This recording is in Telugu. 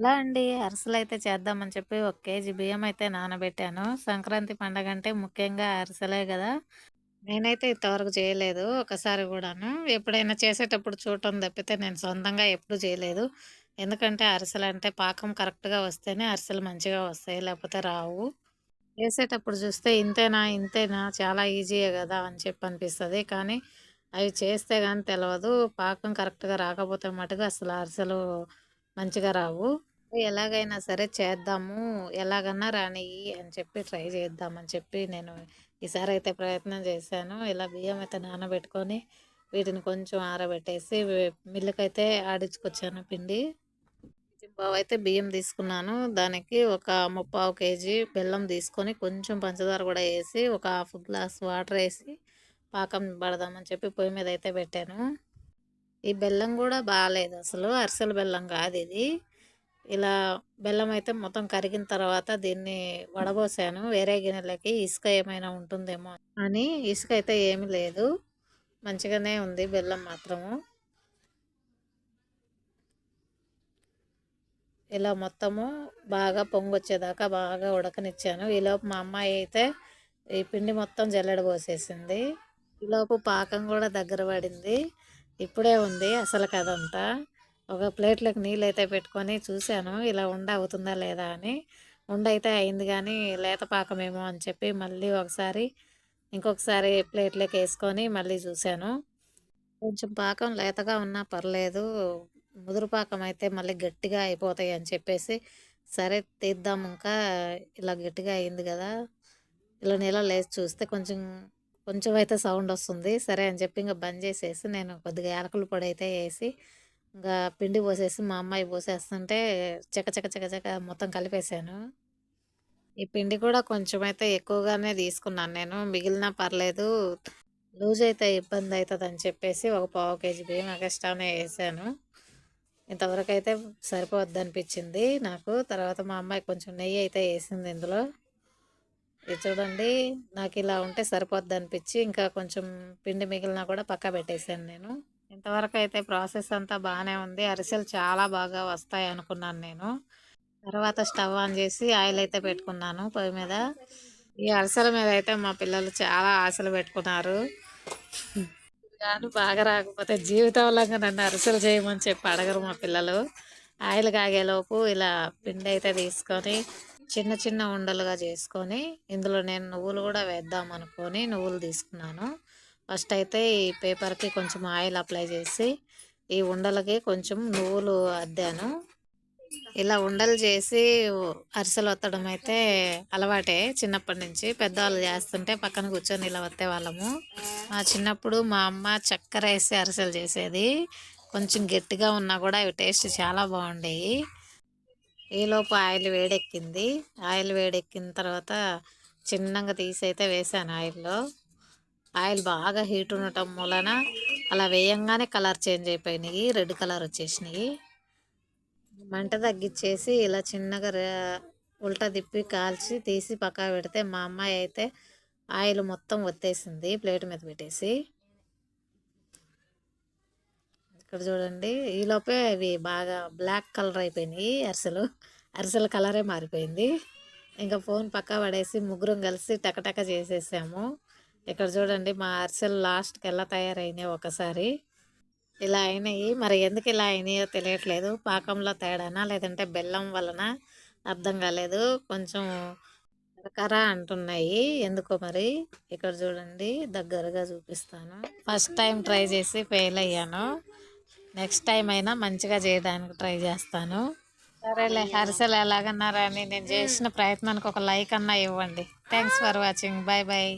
అలా అండి అరిసెలు అయితే చేద్దామని చెప్పి ఒక కేజీ బియ్యం అయితే నానబెట్టాను. సంక్రాంతి పండగంటే ముఖ్యంగా అరిసెలే కదా నేనైతే ఇంతవరకు చేయలేదు ఒకసారి కూడాను ఎప్పుడైనా చేసేటప్పుడు చూడటం తప్పితే నేను సొంతంగా ఎప్పుడు చేయలేదు. ఎందుకంటే అరిసెలు అంటే పాకం కరెక్ట్‌గా వస్తేనే అరిసెలు మంచిగా వస్తాయి. లేకపోతే రావు. చేసేటప్పుడు చూస్తే ఇంతేనా? ఇంతేనా? చాలా ఈజీయే కదా అని చెప్పి అనిపిస్తుంది కానీ అవి చేస్తే కానీ తెలియదు పాకం కరెక్ట్‌గా రాకపోతే మటుకు అసలు అరిసెలు మంచిగా రావు. ఎలాగైనా సరే చేద్దాము. ఎలాగన్నా రానియ్యి అని చెప్పి ట్రై చేద్దామని చెప్పి నేను ఈసారి అయితే ప్రయత్నం చేశాను. ఇలా బియ్యం అయితే నానబెట్టుకొని వీటిని కొంచెం ఆరబెట్టేసి వే మిల్లుకైతే ఆడించుకొచ్చాను పిండి. అయితే బియ్యం తీసుకున్నాను. దానికి ఒక ముప్పావు కేజీ బెల్లం తీసుకొని కొంచెం పంచదార కూడా వేసి ఒక హాఫ్ గ్లాస్ వాటర్ వేసి పాకం పడదామని చెప్పి పొయ్యి మీద అయితే పెట్టాను. ఈ బెల్లం కూడా బాగాలేదు అసలు. అరిసెల బెల్లం కాదు ఇది ఇలా బెల్లం అయితే మొత్తం కరిగిన తర్వాత దీన్ని వడబోసాను వేరే గిన్నెలకి. ఇసుక ఏమైనా ఉంటుందేమో అని. ఇసుక అయితే ఏమీ లేదు. మంచిగానే ఉంది బెల్లం మాత్రము. ఇలా మొత్తము బాగా పొంగొచ్చేదాకా బాగా ఉడకనిచ్చాను. ఈలోపు మా అమ్మాయి అయితే ఈ పిండి మొత్తం జల్లెడ పోసేసింది. ఈలోపు పాకం కూడా దగ్గర పడింది. ఇప్పుడే ఉంది అసలు కదంతా. ఒక ప్లేట్‌లోకి నీళ్ళైతే పెట్టుకొని చూశాను. ఇలా ఉండ అవుతుందా లేదా అని. ఉండ అయితే అయింది కానీ లేత పాకమేమో అని చెప్పి మళ్ళీ ఒకసారి ఇంకొకసారి ప్లేట్‌లోకి వేసుకొని మళ్ళీ చూశాను. కొంచెం పాకం లేతగా ఉన్నా పర్లేదు. ముదురు పాకం అయితే మళ్ళీ గట్టిగా అయిపోతాయి అని చెప్పేసి సరే తీద్దాం ఇంకా ఇలా గట్టిగా అయింది కదా ఇలా నీళ్ళ లేచి చూస్తే కొంచెం కొంచెం అయితే సౌండ్ వస్తుంది. సరే అని చెప్పి ఇంకా బంద్ చేసేసి నేను కొద్దిగా యాలకుల పొడి అయితే వేసి ఇంకా పిండి పోసేసి మా అమ్మాయి పోసేస్తుంటే చక చక చక చక మొత్తం కలిపేసాను. ఈ పిండి కూడా కొంచెం అయితే ఎక్కువగానే తీసుకున్నాను నేను. మిగిలిన పర్లేదు. లూజ్ అయితే ఇబ్బంది అవుతుంది అని చెప్పేసి ఒక పావు కేజీ బియ్యం ఎగస్ట్రానే ఏసాను. ఇంతవరకైతే సరిపోద్దనిపించింది నాకు. తర్వాత మా అమ్మాయి కొంచెం నెయ్యి అయితే వేసింది ఇందులో. ఇది చూడండి నాకు ఇలా ఉంటే సరిపోద్దనిపించి ఇంకా కొంచెం పిండి మిగిలినా కూడా పక్కా పెట్టేసాను నేను. ఇంతవరకైతే ప్రాసెస్ అంతా బాగానే ఉంది. అరిసెలు చాలా బాగా వస్తాయి అనుకున్నాను నేను. తర్వాత స్టవ్ ఆన్ చేసి ఆయిల్ అయితే పెట్టుకున్నాను పొయ్యి మీద. ఈ అరిసెల మీద అయితే మా పిల్లలు చాలా ఆశలు పెట్టుకున్నారు. కానీ బాగా రాకపోతే జీవితంలో నన్ను అరిసెలు చేయమని చెప్పి అడగరు మా పిల్లలు. ఆయిల్ కాగేలోపు ఇలా పిండి అయితే తీసుకొని చిన్న చిన్న ఉండలుగా చేసుకొని ఇందులో నేను నువ్వులు కూడా వేద్దాం అనుకొని నువ్వులు తీసుకున్నాను. ఫస్ట్ అయితే ఈ పేపర్‌కి కొంచెం ఆయిల్ అప్లై చేసి ఈ ఉండలకి కొంచెం నువ్వులు అద్దాను. ఇలా ఉండలు చేసి అరిసెలు వత్తడం అయితే అలవాటే చిన్నప్పటి నుంచి. పెద్దవాళ్ళు చేస్తుంటే పక్కన కూర్చొని ఇలా ఒత్తేవాళ్ళము. మా చిన్నప్పుడు మా అమ్మ చక్కెర వేసి అరిసెలు చేసేది. కొంచెం గట్టిగా ఉన్నా కూడా అవి టేస్ట్ చాలా బాగుండేవి ఈలోపు ఆయిల్ వేడెక్కింది. ఆయిల్ వేడెక్కిన తర్వాత చిన్నగా తీసి అయితే వేసాను ఆయిల్‌లో. ఆయిల్ బాగా హీట్ ఉండటం మూలన అలా వేయంగానే కలర్ చేంజ్ అయిపోయినాయి. రెడ్ కలర్ వచ్చేసినాయి. మంట తగ్గించేసి ఇలా చిన్నగా ఉల్టా తిప్పి కాల్చి తీసి పక్కా పెడితే మా అమ్మాయి అయితే ఆయిల్ మొత్తం ఒత్తేసింది ప్లేట్ మీద పెట్టేసి. ఇక్కడ చూడండి ఈలోపే అవి బాగా బ్లాక్ కలర్ అయిపోయినాయి అరిసెలు. అరిసెల కలరే మారిపోయింది. ఇంకా ఫోన్ పక్క పడేసి ముగ్గురం కలిసి టకటక చేసేసాము. ఇక్కడ చూడండి మా అరిసెలు లాస్ట్‌కి ఎలా తయారైనాయి ఒకసారి. ఇలా అయినాయి. మరి ఎందుకు ఇలా అయినాయో తెలియట్లేదు. పాకంలో తేడానా? లేదంటే బెల్లం వలన? అర్థం కాలేదు. కొంచెం కరకర అంటున్నాయి. ఎందుకో మరి. ఇక్కడ చూడండి దగ్గరగా చూపిస్తాను. ఫస్ట్ టైం ట్రై చేసి ఫెయిల్ అయ్యాను. నెక్స్ట్ టైం అయినా మంచిగా చేయడానికి ట్రై చేస్తాను. సరేలే అరిసెలు ఎలాగన్నా రాని నేను చేసిన ప్రయత్నానికి ఒక లైక్ అన్నా ఇవ్వండి. Thanks for watching. Bye bye